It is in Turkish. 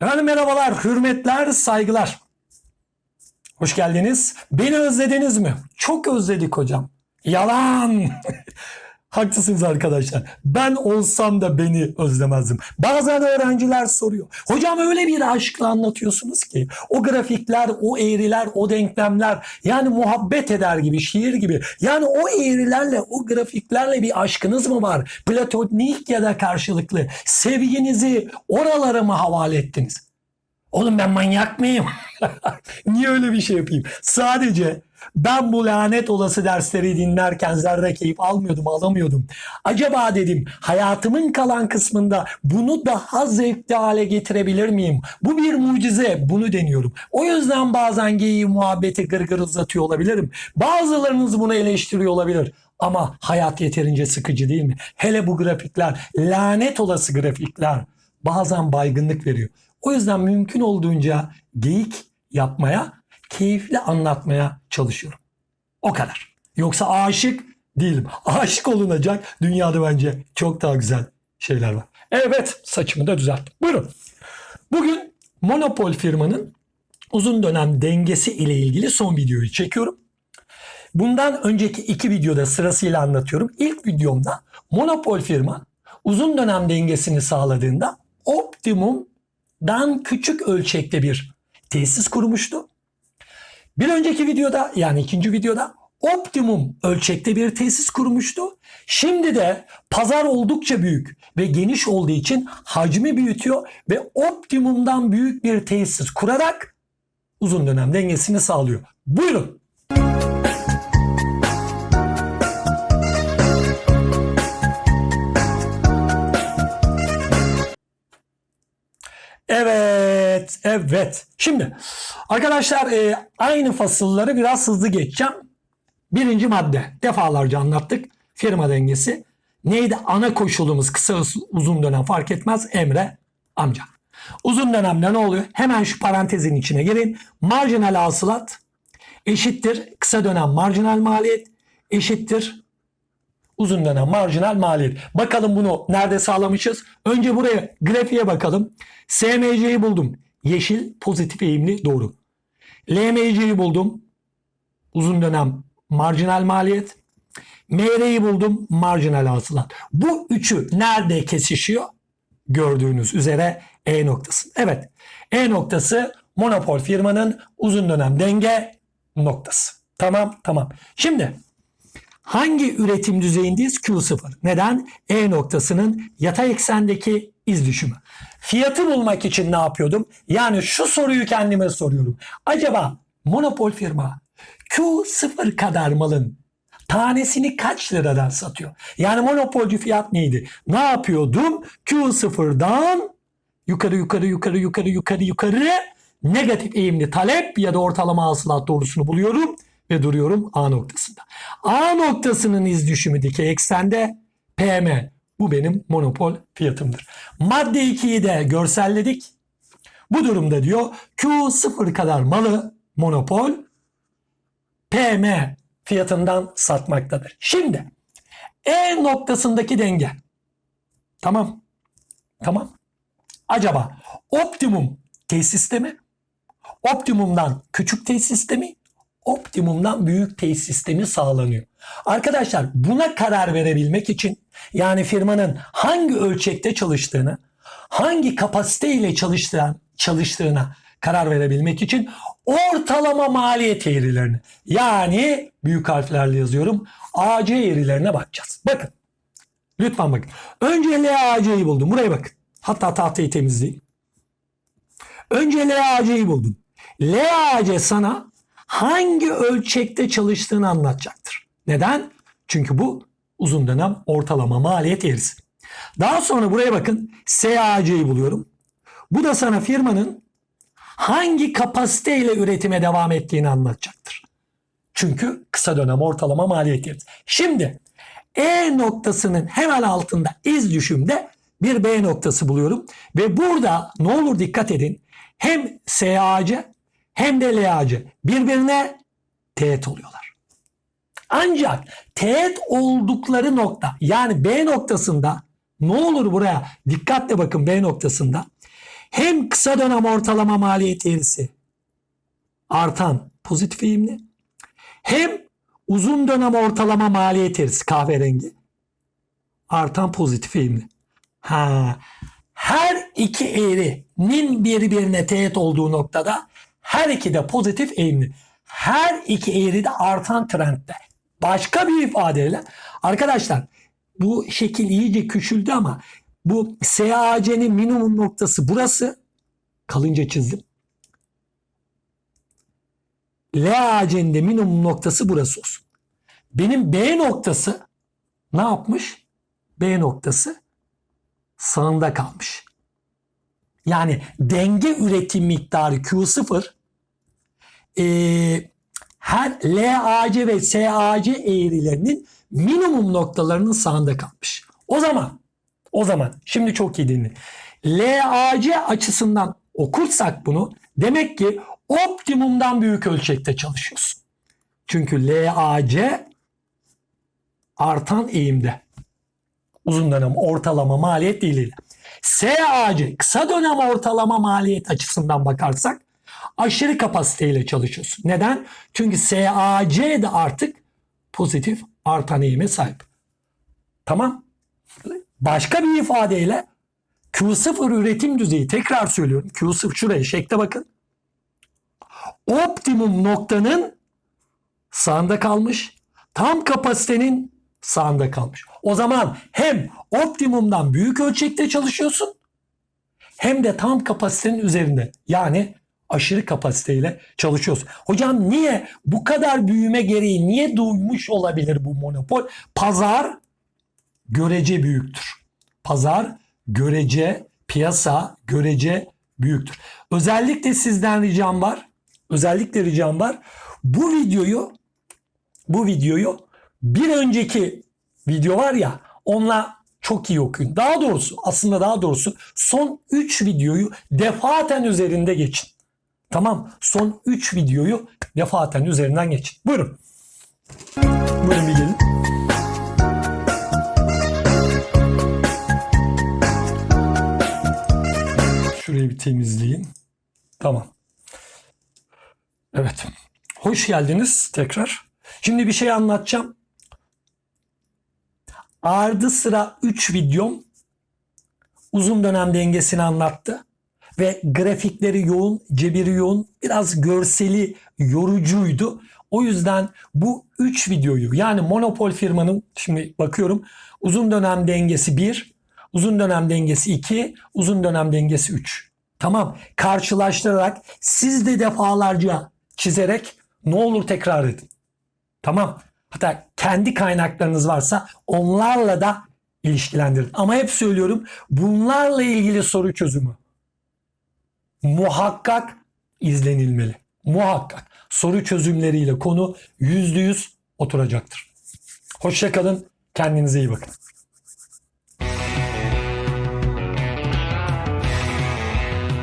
Efendim merhabalar, hürmetler, saygılar. Hoş geldiniz. Beni özlediniz mi? Çok özledik hocam. Yalan. Haklısınız arkadaşlar. Ben olsam da beni özlemezdim. Bazen öğrenciler soruyor. Hocam öyle bir aşkla anlatıyorsunuz ki o grafikler, o eğriler, o denklemler yani muhabbet eder gibi, şiir gibi. Yani o eğrilerle, o grafiklerle bir aşkınız mı var? Platonik ya da karşılıklı. Sevginizi oralara mı havale ettiniz? Oğlum ben manyak mıyım? Niye öyle bir şey yapayım? Sadece ben bu lanet olası dersleri dinlerken zerre keyif almıyordum, alamıyordum. Acaba dedim hayatımın kalan kısmında bunu daha zevkli hale getirebilir miyim? Bu bir mucize, bunu deniyorum. O yüzden bazen geyiği muhabbeti gırgır uzatıyor olabilirim. Bazılarınız bunu eleştiriyor olabilir. Ama hayat yeterince sıkıcı değil mi? Hele bu grafikler, lanet olası grafikler bazen baygınlık veriyor. O yüzden mümkün olduğunca geyik yapmaya, keyifli anlatmaya çalışıyorum. O kadar. Yoksa aşık değilim. Aşık olunacak dünyada bence çok daha güzel şeyler var. Evet saçımı da düzelttim. Buyurun. Bugün monopol firmanın uzun dönem dengesi ile ilgili son videoyu çekiyorum. Bundan önceki iki videoda sırasıyla anlatıyorum. İlk videomda monopol firma uzun dönem dengesini sağladığında optimumdan küçük ölçekte bir tesis kurmuştu. Bir önceki videoda yani ikinci videoda optimum ölçekte bir tesis kurmuştu. Şimdi de pazar oldukça büyük ve geniş olduğu için hacmi büyütüyor ve optimumdan büyük bir tesis kurarak uzun dönem dengesini sağlıyor. Buyurun. Evet. Şimdi arkadaşlar e, aynı fasılları biraz hızlı geçeceğim. Birinci madde defalarca anlattık. Firma dengesi. Neydi? Ana koşulumuz kısa uzun dönem fark etmez. Emre amca. Uzun dönemde ne oluyor? Hemen şu parantezin içine girin. Marjinal hasılat eşittir kısa dönem marjinal maliyet eşittir uzun dönem marjinal maliyet. Bakalım bunu nerede sağlamışız? Önce buraya grafiğe bakalım. SMC'yi buldum. Yeşil pozitif eğimli doğru. LMC'yi buldum. Uzun dönem marjinal maliyet. MR'yi buldum. Marjinal hasılat. Bu üçü nerede kesişiyor? Gördüğünüz üzere E noktası. Evet. E noktası monopol firmanın uzun dönem denge noktası. Tamam tamam. Şimdi Hangi üretim düzeyindeyiz? Q0. Neden? E noktasının yatay eksendeki iz düşümü. Fiyatı bulmak için ne yapıyordum? Yani şu soruyu kendime soruyorum. Acaba monopol firma Q0 kadar malın tanesini kaç liradan satıyor? Yani monopolcu fiyat neydi? Ne yapıyordum? Q0'dan yukarı yukarı yukarı yukarı yukarı yukarı negatif eğimli talep ya da ortalama hasılat doğrusunu buluyorum ve duruyorum A noktasında. A noktasının iz düşümü dikey eksende PM. Bu benim monopol fiyatımdır. Madde 2'yi de görselledik. Bu durumda diyor Q sıfır kadar malı monopol PM fiyatından satmaktadır. Şimdi E noktasındaki denge. Tamam. Tamam. Acaba optimum tesiste mi? Optimumdan küçük tesiste mi? Optimumdan büyük tesis sistemi sağlanıyor. Arkadaşlar buna karar verebilmek için yani firmanın hangi ölçekte çalıştığını, hangi kapasite ile çalıştıran, çalıştığına karar verebilmek için ortalama maliyet eğrilerini yani büyük harflerle yazıyorum AC eğrilerine bakacağız. Bakın. Lütfen bakın. Önce LAC'yi buldum. Buraya bakın. Hatta tahtayı temizleyeyim. Önce LAC'yi buldum. LAC sana hangi ölçekte çalıştığını anlatacaktır. Neden? Çünkü bu uzun dönem ortalama maliyet eğrisi. Daha sonra buraya bakın SAC'yi buluyorum. Bu da sana firmanın hangi kapasiteyle üretime devam ettiğini anlatacaktır. Çünkü kısa dönem ortalama maliyet eğrisi. Şimdi E noktasının hemen altında iz düşümde bir B noktası buluyorum. Ve burada ne olur dikkat edin. Hem SAC hem de LAC birbirine teğet oluyorlar. Ancak teğet oldukları nokta yani B noktasında ne olur buraya dikkatle bakın B noktasında hem kısa dönem ortalama maliyet eğrisi artan pozitif eğimli hem uzun dönem ortalama maliyet eğrisi kahverengi artan pozitif eğimli. Ha, her iki eğrinin birbirine teğet olduğu noktada her iki de pozitif eğimli. Her iki eğri de artan trendde. Başka bir ifadeyle arkadaşlar bu şekil iyice küçüldü ama bu SAC'nin minimum noktası burası. Kalınca çizdim. LAC'nin de minimum noktası burası olsun. Benim B noktası ne yapmış? B noktası sağında kalmış. Yani denge üretim miktarı Q0 eee, her LAC ve SAC eğrilerinin minimum noktalarının sağında kalmış. O zaman o zaman şimdi çok iyi dinleyin. LAC açısından okursak bunu demek ki optimumdan büyük ölçekte çalışıyorsun. Çünkü LAC artan eğimde. Uzun dönem ortalama maliyet değiliyle. SAC kısa dönem ortalama maliyet açısından bakarsak aşırı kapasiteyle çalışıyorsun. Neden? Çünkü SAC de artık pozitif artan eğime sahip. Tamam. Başka bir ifadeyle Q0 üretim düzeyi tekrar söylüyorum. Q0 şuraya şekle bakın. Optimum noktanın sağında kalmış. Tam kapasitenin sağında kalmış. O zaman hem optimumdan büyük ölçekte çalışıyorsun hem de tam kapasitenin üzerinde. Yani aşırı kapasiteyle çalışıyorsun. Hocam niye bu kadar büyüme gereği niye duymuş olabilir bu monopol? Pazar görece büyüktür. Pazar görece, piyasa görece büyüktür. Özellikle sizden ricam var. Özellikle ricam var. Bu videoyu bu videoyu bir önceki video var ya onunla çok iyi okuyun. Daha doğrusu aslında daha doğrusu son 3 videoyu defaten üzerinde geçin. Tamam son 3 videoyu defaten üzerinden geçin. Buyurun. Buyurun bir gelin. Şurayı bir temizleyin. Tamam. Evet. Hoş geldiniz tekrar. Şimdi bir şey anlatacağım. Ardı sıra 3 videom uzun dönem dengesini anlattı. Ve grafikleri yoğun, cebiri yoğun, biraz görseli yorucuydu. O yüzden bu 3 videoyu yani monopol firmanın şimdi bakıyorum uzun dönem dengesi 1, uzun dönem dengesi 2, uzun dönem dengesi 3. Tamam karşılaştırarak siz de defalarca çizerek ne olur tekrar edin. Tamam. Hatta kendi kaynaklarınız varsa onlarla da ilişkilendirin. Ama hep söylüyorum bunlarla ilgili soru çözümü muhakkak izlenilmeli. Muhakkak soru çözümleriyle konu yüzde yüz oturacaktır. Hoşçakalın. Kendinize iyi bakın.